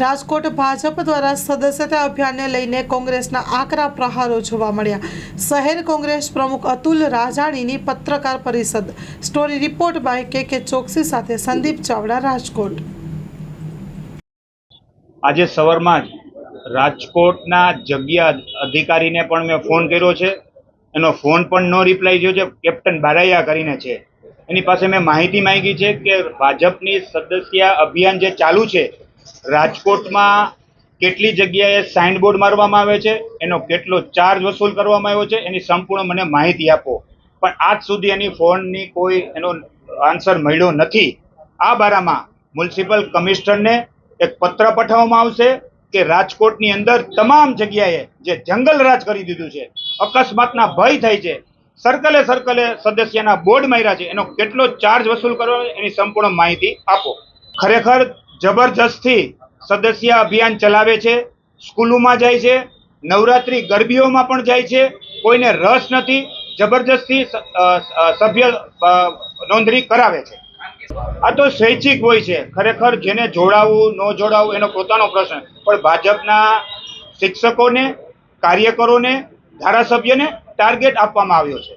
રાજકોટ ભાજપ દ્વારા સદસ્યતા અભિયાનને લઈને કોંગ્રેસના આકરા પ્રહારો જોવા મળ્યા. શહેર કોંગ્રેસ પ્રમુખ અતુલ રાજાણીની પત્રકાર પરિષદ. સ્ટોરી રિપોર્ટ બાય કે કે ચોકસી સાથે સંદીપ ચાવડા, રાજકોટ. આજે સવારમાં જ રાજકોટના જગ્યા અધિકારીને પણ મેં ફોન કર્યો છે. એનો ફોન પણ નો રિપ્લાય થયો છે. કેપ્ટન બારાયા કરીને છે. એની પાસે મેં માહિતી માંગી છે કે ભાજપની સદસ્ય અભિયાન જે ચાલુ છે રાજકોટમાં કેટલી જગ્યાએ સાઇન બોર્ડ મારવામાં આવે છે? એનો કેટલો ચાર્જ વસૂલ કરવામાં આવ્યો છે? એની સંપૂર્ણ મને માહિતી આપો. પણ આજ સુધી એની ફોનની કોઈ એનો આન્સર મળ્યો નથી. આ બારામાં મ્યુનિસિપલ કમિશનરને એક પત્ર પઠાવવામાં આવશે કે રાજકોટની અંદર તમામ જગ્યાએ જે જંગલ રાજ કરી દીધું છે, અકસ્માતના ભય થાય છે સર્કલે સર્કલે સદસ્યના બોર્ડ માર્યા છે, એનો કેટલો ચાર્જ વસૂલ કરવાનો એની સંપૂર્ણ માહિતી આપો. ખરેખર જબરજસ્તથી સદસ્ય અભિયાન ચલાવે છે, સ્કૂલોમાં જાય છે, નવરાત્રિ ગરબીઓમાં પણ જાય છે, કોઈને રસ નથી, જબરજસ્તી સભ્ય નોંધણી કરાવે છે. આ તો સ્વૈચ્છિક હોય છે. ખરેખર જેને જોડાવવું ન જોડાવવું એનો પોતાનો પ્રશ્ન. પણ ભાજપના શિક્ષકોને, કાર્યકરોને, ધારાસભ્યને ટાર્ગેટ આપવામાં આવ્યો છે.